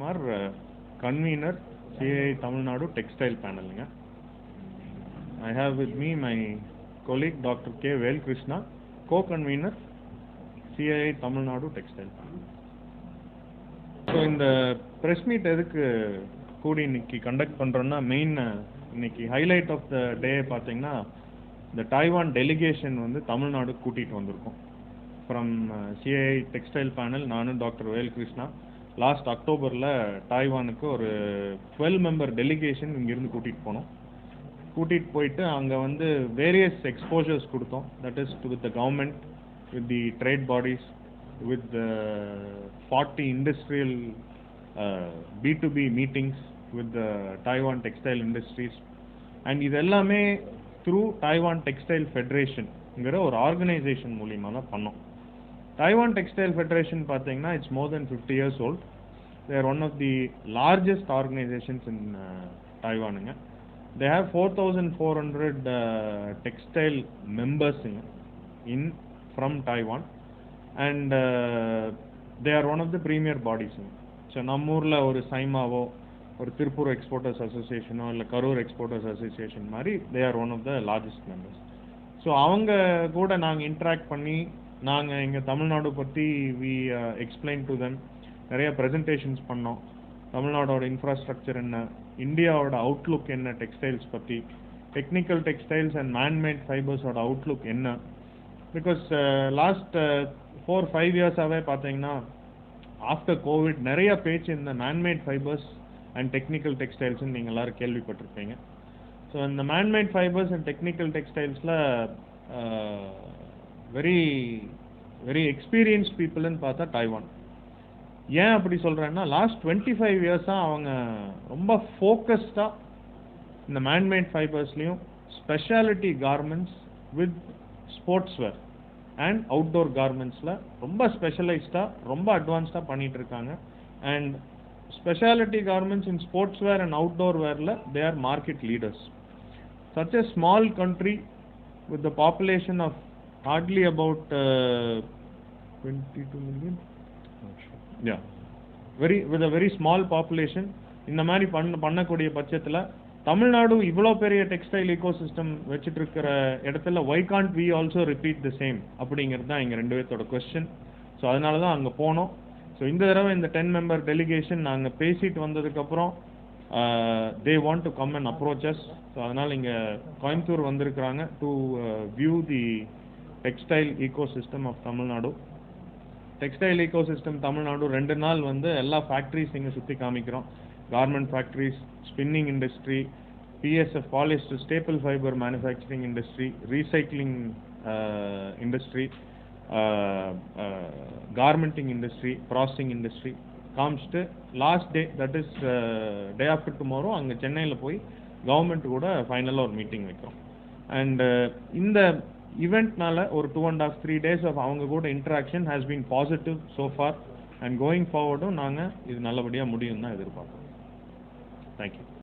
Kumar convener CI Tamil Nadu textile பேனலுங்க. I have with me my colleague doctor K Velkrishna co convener CI Tamil Nadu textile panel. So இந்த press meet எதுக்கு கூடி இன்னைக்கு conduct பண்ணுறோன்னா main இன்னைக்கு highlight of the டே பார்த்தீங்கன்னா இந்த Taiwan delegation வந்து தமிழ்நாடு கூட்டிகிட்டு வந்திருக்கோம். ஃப்ரம் சிஐ டெக்ஸ்டைல் பேனல் நானும் டாக்டர் வேல்கிருஷ்ணா லாஸ்ட் அக்டோபரில் டாய்வானுக்கு ஒரு டுவெல் மெம்பர் டெலிகேஷன் இங்கேருந்து கூட்டிகிட்டு போனோம். கூட்டிகிட்டு போயிட்டு அங்கே வந்து வேரியஸ் எக்ஸ்போஜர்ஸ் கொடுத்தோம். That is with the government with the trade bodies with forty industrial B to B meetings with Taiwan textile industries and இது எல்லாமே த்ரூ டைவான் டெக்ஸ்டைல் ஃபெடரேஷன்ங்கிற ஒரு ஆர்கனைசேஷன் மூலியமாக தான் பண்ணோம். டைவான் டெக்ஸ்டைல் ஃபெடரேஷன் பார்த்தீங்கன்னா it's more then fifty years old there one of the largest organisations in டைவானுங்க they have four thousand four hundred textile மெம்பர்ஸுங்க in from Taiwan and they are one of the premier பாடிஸுங்க so நம்ம ஊரில் ஒரு சைமாவோ ஒரு Tiruppur exporters அசோசியேஷனோ இல்லை Karur exporters association மாதிரி they are one of the largest members so அவங்க கூட நாங்கள் interact பண்ணி நாங்கள் எங்கள் தமிழ்நாடு பற்றி வி எக்ஸ்பிளைன் டு தெம் நிறைய ப்ரெசன்டேஷன்ஸ் பண்ணோம். தமிழ்நாடோட இன்ஃப்ராஸ்ட்ரக்சர் என்ன? இந்தியாவோட அவுட்லுக் என்ன டெக்ஸ்டைல்ஸ் பற்றி டெக்னிக்கல் டெக்ஸ்டைல்ஸ் அண்ட் மேன்மேட் ஃபைபர்ஸோட அவுட்லுக் என்ன? பிகாஸ் லாஸ்ட் ஃபோர் ஃபைவ் இயர்ஸாகவே பார்த்தீங்கன்னா ஆஃப்டர் கோவிட் நிறைய பேச்சு இந்த மேன்மேட் ஃபைபர்ஸ் அண்ட் டெக்னிக்கல் டெக்ஸ்டைல்ஸ்னு நீங்கள் எல்லோரும் கேள்விப்பட்டிருப்பீங்க. ஸோ இந்த மேன்மேட் ஃபைபர்ஸ் அண்ட் டெக்னிக்கல் டெக்ஸ்டைல்ஸில் வெரி வெரி எக்ஸ்பீரியன்ஸ் பீப்புள்னு பார்த்தா டைவான் ஏன் அப்படி சொல்கிறேன்னா லாஸ்ட் டுவெண்ட்டி ஃபைவ் இயர்ஸாக அவங்க ரொம்ப ஃபோக்கஸ்டாக இந்த manmade ஃபைபர்ஸ்லேயும் speciality garments with sports wear and outdoor கார்மெண்ட்ஸில் ரொம்ப ஸ்பெஷலைஸ்டாக ரொம்ப அட்வான்ஸ்டாக பண்ணிகிட்டு இருக்காங்க. And speciality garments in sports wear and outdoor வேரில் they are market leaders such a small country with the population of hardly about uh, 22 million. Yeah. Very with a very small population இந்த மாதிரி பண்ண பண்ணக்கூடிய பட்சத்தில் தமிழ்நாடு இவ்வளோ பெரிய textile eco system வச்சுட்டு இருக்கிற இடத்துல why can't we also repeat the same அப்படிங்கிறது தான் எங்கள் ரெண்டு பேர்த்தோட கொஸ்டின் ஸோ அதனால தான் அங்கே போனோம். ஸோ இந்த தடவை இந்த டென் மெம்பர் டெலிகேஷன் நாங்கள் பேசிட்டு வந்ததுக்கப்புறம் they want to come and approaches so அதனால் இங்கே கோயம்புத்தூர் வந்திருக்கிறாங்க to view the textile eco system of Tamil Nadu textile ecosystem Tamil Nadu ரெண்டு நாள் வந்து எல்லா ஃபேக்ட்ரிஸ் இங்கே சுற்றி காமிக்கிறோம். Garment factories spinning industry PSF polyester staple fibre manufacturing industry recycling industry garmenting industry processing industry காமிச்சிட்டு last day that is day after tomorrow அங்கே சென்னையில் போய் கவர்மெண்ட் கூட ஃபைனலாக ஒரு மீட்டிங் வைக்கிறோம். அண்ட் இந்த இவெண்ட்னால ஒரு two and of three days of அவங்க கூட interaction has been positive so far and going ஃபார்வர்டும் நாங்கள் இது நல்லபடியாக முடியும் தான் எதிர்பார்க்குறோம். தேங்க்யூ